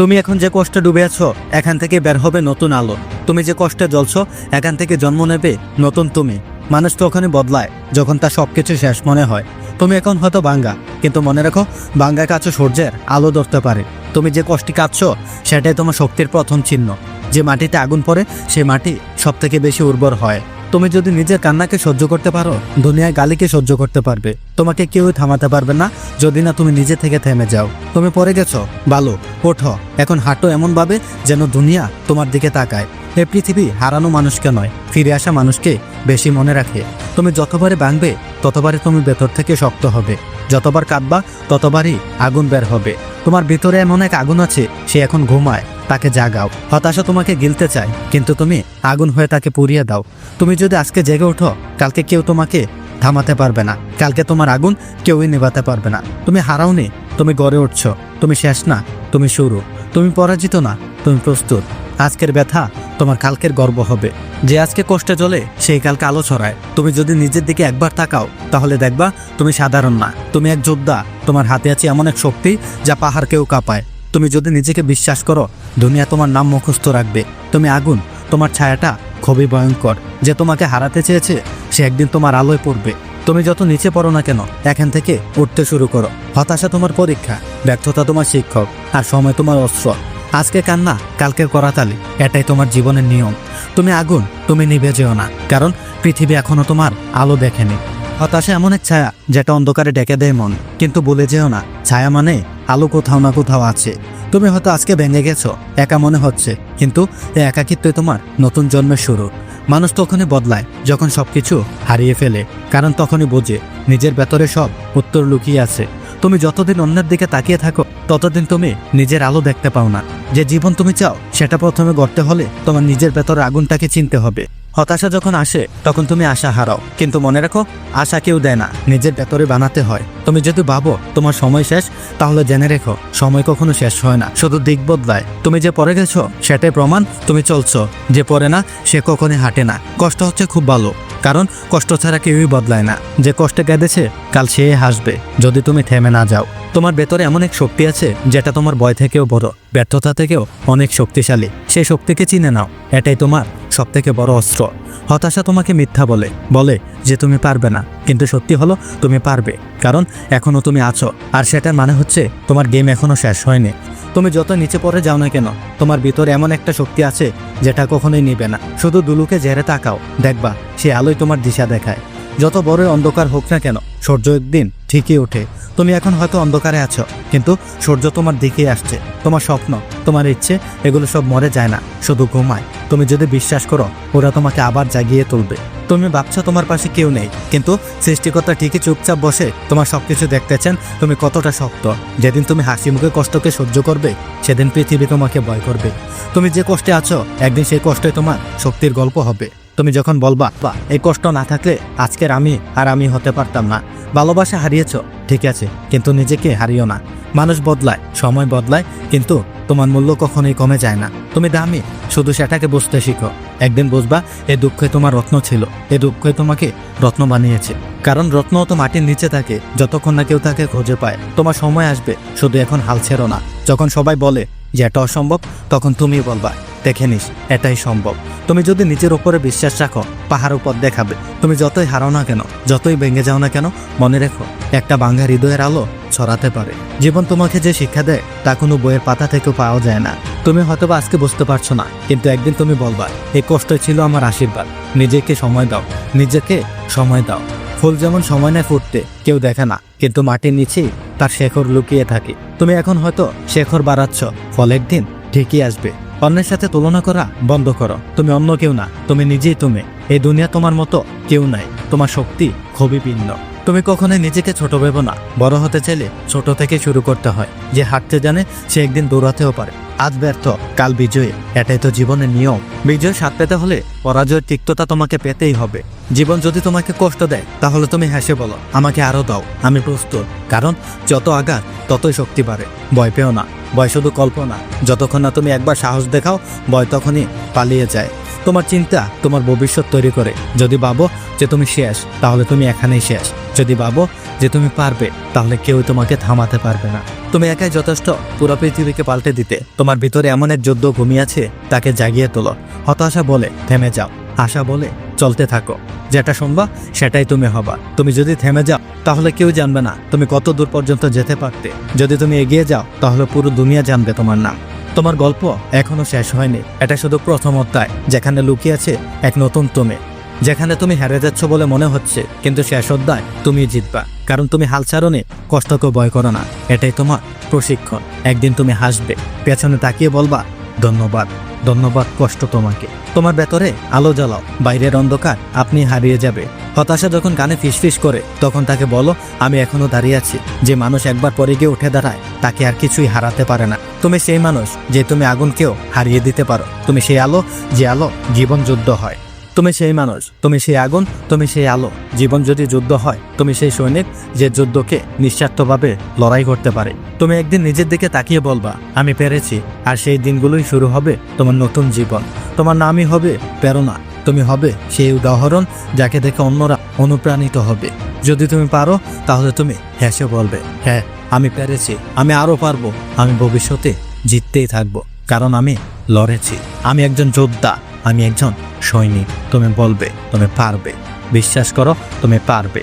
তুমি এখন যে কষ্টে ডুবে আছো, এখান থেকে বের হবে নতুন আলো। তুমি যে কষ্টে জ্বলছো, এখান থেকে জন্ম নেবে নতুন তুমি। মানুষ তো ওখানে বদলায়, যখন তার সব কিছু শেষ মনে হয়। তুমি এখন হয়তো বাঙ্গা, কিন্তু মনে রাখো বাঙ্গা কাছে সূর্যের আলো ধরতে পারে। তুমি যে কষ্টে কাঁদছো, সেটাই তোমার শক্তির প্রথম চিহ্ন। যে মাটিতে আগুন পড়ে সেই মাটি সব থেকে বেশি উর্বর হয়। তুমি যদি নিজের কান্নাকে সহ্য করতে পারো, দুনিয়ায় গালিকে সহ্য করতে পারবে। তোমাকে কেউ থামাতে পারবে না, যদি না তুমি নিজে থেকে থেমে যাও। তুমি পরে গেছো। ভালো ওঠ। এখন হাঁটো এমনভাবে যেন দুনিয়া তোমার দিকে তাকায়। এ পৃথিবী হারানো মানুষকে নয়, ফিরে আসা মানুষকে বেশি মনে রাখে। তুমি যতবারে ভাঙবে ততবারে তুমি ভেতর থেকে শক্ত হবে। যতবার কাঁদবা, ততবারই আগুন বের হবে। তোমার ভিতরে এমন এক আগুন আছে, সে এখন ঘুমায়, তাকে জাগাও। হতাশা তোমাকে গিলতে চায়, কিন্তু তুমি আগুন হয়ে তাকে পুড়িয়ে দাও। তুমি যদি আজকে জেগে ওঠো, কালকে কেউ তোমাকে থামাতে পারবে না। কালকে তোমার আগুন কেউই নেভাতে পারবে না। তুমি হারাওনি, তুমি গড়ে উঠছো। তুমি শেষ না, তুমি শুরু। তুমি পরাজিত না, তুমি প্রস্তুত। আজকের ব্যথা তোমার কালকের গর্ব হবে। যে আজকে কষ্টে চলে, সেই কালকে আলো ছড়ায়। তুমি যদি নিজের দিকে একবার তাকাও, তাহলে দেখবা তুমি সাধারণ না। তুমি এক যোদ্ধা, তোমার হাতে আছে এমন এক শক্তি যা পাহাড়কেও কাঁপায়। তুমি যদি নিজেকে বিশ্বাস করো, দুনিয়া তোমার নাম মুখস্থ রাখবে। তুমি আগুন, তোমার ছায়াটা খুবই ভয়ঙ্কর। যে তোমাকে হারাতে চেয়েছে, সে একদিন তোমার আলোয় পড়বে। তুমি যত নিচে পড়ো না কেন, এখান থেকে উঠতে শুরু করো। হতাশা তোমার পরীক্ষা, ব্যর্থতা তোমার শিক্ষক, আর সময় তোমার অস্ত্র। আজকে কান্না কালকের করাতালি, এটাই তোমার জীবনের নিয়ম। তুমি আগুন, তুমি নিভে যেও না, কারণ পৃথিবী এখনও তোমার আলো দেখেনি। হতাশা এমন এক ছায়া, যেটা অন্ধকারে ডেকে দেয় মন, কিন্তু বলে যেও না, ছায়া মানে আলো কোথাও না কোথাও আছে। তুমি হয়তো আজকে ভেঙে গেছো, একা মনে হচ্ছে, কিন্তু এই একাকিত্বই তোমার নতুন জন্মের শুরু। মানুষ তখনই বদলায়, যখন সবকিছু হারিয়ে ফেলে, কারণ তখনই বোঝে, নিজের ভেতরে সব উত্তর লুকিয়ে আছে। তুমি যতদিন অন্যের দিকে তাকিয়ে থাকো, ততদিন তুমি নিজের আলো দেখতে পাও না। যে জীবন তুমি চাও, সেটা প্রথমে গড়তে হলে তোমার নিজের ভেতরে আগুনটাকে চিনতে হবে। হতাশা যখন আসে, তখন তুমি আশা হারাও। কিন্তু মনে রাখো, আশা কেউ দেয় না, নিজের ভেতরে বানাতে হয়। তুমি যদি ভাবো, তোমার সময় শেষ, তাহলে জেনে রেখো, সময় কখনো শেষ হয় না। শুধু দিক বদলায়। তুমি যে পরে গেছো, সেটাই প্রমাণ তুমি চলছো। যে পরে না, সে কখনই হাঁটে না। কষ্ট হচ্ছে খুব ভালো। কারণ কষ্ট ছাড়া কেউই বদলায় না। যে কষ্টে কেঁদেছে, কাল সে হাসবে, যদি তুমি থেমে না যাও। তোমার ভেতরে এমন এক শক্তি আছে, যেটা তোমার বয় থেকেও বড়, ব্যর্থতা থেকেও অনেক শক্তিশালী। সেই শক্তিকে চিনে নাও, এটাই তোমার সব থেকে বড় অস্ত্র। হতাশা তোমাকে মিথ্যা বলে বলে যে তুমি পারবে না। কিন্তু সত্যি হলো, তুমি পারবে। কারণ এখনও তুমি আছো। আর সেটার মানে হচ্ছে, তোমার গেম এখনও শেষ হয়নি। তুমি যত নিচে পড়ে যাও না কেন, তোমার ভিতরে এমন একটা শক্তি আছে, যেটা কখনোই নিবে না। শুধু দুলুকে জেরে তাকাও। দেখবা, সে আলোই তোমার দিশা দেখায়। যত বড় অন্ধকার হোক না কেন, সূর্য একদিন ঠিকই ওঠে। তুমি এখন হয়তো অন্ধকারে আছো, কিন্তু সূর্য তোমার দিকেই আসছে। তোমার স্বপ্ন, তোমার ইচ্ছে, এগুলো সব মরে যায় না। শুধু ঘুমায়। তুমি যদি বিশ্বাস করো, ওরা তোমাকে আবার জাগিয়ে তুলবে। তুমি ভাবছ তোমার পাশে কেউ নেই, কিন্তু সৃষ্টিকর্তা ঠিকই চুপচাপ বসে তোমার সবকিছু দেখতে চান তুমি কতটা শক্ত। যেদিন তুমি হাসি মুখে কষ্টকে সহ্য করবে, সেদিন পৃথিবী তোমাকে ভয় করবে। তুমি যে কষ্টে আছো, একদিন সেই কষ্টে তোমার শক্তির গল্প হবে। তুমি যখন বলবা বা এই কষ্ট না থাকলে আজকের আমি আর আমি হতে পারতাম না। ভালোবাসা হারিয়েছ, ঠিক আছে, কিন্তু নিজেকে হারিও না। মানুষ বদলায়, সময় বদলায়, কিন্তু তোমার মূল্য কখনোই কমে যায় না। তুমি দামি, শুধু সেটাকে বুঝতে শিখো। একদিন বুঝবা, এ দুঃখে তোমার রত্ন ছিল। এ দুঃখে তোমাকে রত্ন বানিয়েছে। কারণ রত্ন তো মাটির নিচে থাকে, যতক্ষণ না কেউ তাকে খুঁজে পায়। তোমার সময় আসবে, শুধু এখন হাল ছেড়ো না। যখন সবাই বলে, যে এটা অসম্ভব, তখন তুমি বলবা, দেখে নিস, এটাই সম্ভব। তুমি যদি নিজের উপরে বিশ্বাস রাখো, পাহাড় উপর দেখাবে। তুমি যতই হারাও না কেন, যতই ভেঙে যাও না কেন, মনে রেখো, একটা বাঙ্গা হৃদয়ের আলো ছড়াতে পারে। জীবন তোমাকে যে শিক্ষা দেয়, তা কোনো বইয়ের পাতা থেকেও পাওয়া যায় না। তুমি হয়তো আজকে বুঝতে পারছ না, কিন্তু একদিন তুমি বলবা, এই কষ্টই ছিল আমার আশীর্বাদ। নিজেকে সময় দাও, নিজেকে সময় দাও। ফুল যেমন সময় নেয় ফুটতে, কেউ দেখে না, কিন্তু মাটির নিচেই তার শেখর লুকিয়ে থাকে। তুমি এখন হয়তো শেখর বাড়াচ্ছ ফল একদিন ঠিকই আসবে। অন্যের সাথে তুলনা করা বন্ধ করো। তুমি অন্য কেউ না, তুমি নিজেই তুমি। এই দুনিয়া তোমার মতো কেউ নাই, তোমার শক্তি খুবই ভিন্ন। তুমি কখনোই নিজেকে ছোট ভেবো না। বড় হতে চাইলে ছোট থেকে শুরু করতে হয়। যে হাঁটতে জানে, সে একদিন দৌড়াতেও পারে। আজ ব্যর্থ, কাল বিজয়ী। এটাই তো জীবনের নিয়ম। বিজয় স্বাদ পেতে হলে পরাজয়ের তিক্ততা তোমাকে পেতেই হবে। জীবন যদি তোমাকে কষ্ট দেয়, তাহলে তুমি হেসে বলো, আমাকে আরও দাও, আমি প্রস্তুত। কারণ যত আঘাত, ততই শক্তি বাড়ে। ভয় পেও না। ভয় শুধু কল্পনা যতক্ষণ না তুমি একবার সাহস দেখাও, ভয় তখনই পালিয়ে যায়। তোমার চিন্তা তোমার ভবিষ্যৎ তৈরি করে। যদি ভাবো যে তুমি শেষ, তাহলে তুমি এখানেই শেষ। যদি ভাবো যে তুমি পারবে, তাহলে কেউ তোমাকে থামাতে পারবে না। তুমি একাই যথেষ্ট পুরো পৃথিবীকে পাল্টে দিতে, তোমার ভিতরে এমন এক যোদ্ধ ঘুমিয়েছে তাকে জাগিয়ে তোলো। হতাশা বলে, থেমে যাও। আশা বলে, চলতে থাকো। যেটা শুনবা, সেটাই তুমি হবা। তুমি যদি থেমে যাও, তাহলে কেউ জানবে না তুমি কত দূর পর্যন্ত যেতে পারতে। যদি তুমি এগিয়ে যাও, তাহলে পুরো দুনিয়া জানবে তোমার নাম। তোমার গল্প এখনও শেষ হয়নি। এটা শুধু প্রথম অধ্যায়, যেখানে লুকিয়ে আছে এক নতুন তুমি। যেখানে তুমি হেরে যাচ্ছ বলে মনে হচ্ছে, কিন্তু শেষ অধ্যায় তুমি জিতবা। কারণ তুমি হাল কষ্টকে ভয় করো না। এটাই তোমার প্রশিক্ষণ। একদিন তুমি হাসবে, পেছনে তাকিয়ে বলবা, ধন্যবাদ ধন্যবাদ কষ্ট তোমাকে। তোমার ভেতরে আলো জ্বালাও, বাইরের অন্ধকার আপনি হারিয়ে যাবে। হতাশা যখন কানে ফিসফিস করে, তখন তাকে বলো, আমি এখনও দাঁড়িয়ে আছি। যে মানুষ একবার পরে গিয়ে উঠে দাঁড়ায়, তাকে আর কিছুই হারাতে পারে না। তুমি সেই মানুষ, যে তুমি আগুনকেও হারিয়ে দিতে পারো। তুমি সেই আলো, যে আলো জীবন যুদ্ধ হয়। তুমি সেই মানুষ, তুমি সেই আগুন, তুমি সেই আলো। জীবন যদি যুদ্ধ হয়, তুমি সেই সৈনিক, যে যুদ্ধকে নিঃস্বার্থভাবে লড়াই করতে পারে। তুমি একদিন নিজের দিকে তাকিয়ে বলবা, আমি পেরেছি, আর সেই দিনগুলোই শুরু হবে তোমার নতুন জীবন। তোমার নামই হবে প্রেরণা। তুমি হবে সেই উদাহরণ যাকে দেখে অন্যরা অনুপ্রাণিত হবে। যদি তুমি পারো, তাহলে তুমি হেসে বলবে হ্যাঁ আমি পেরেছি, আমি আরও পারব। আমি ভবিষ্যতে জিততেই থাকব, কারণ আমি লড়েছি। আমি একজন যোদ্ধা আমি একজন সৈনিক তুমি বলবে তুমি পারবে। বিশ্বাস করো তুমি পারবে।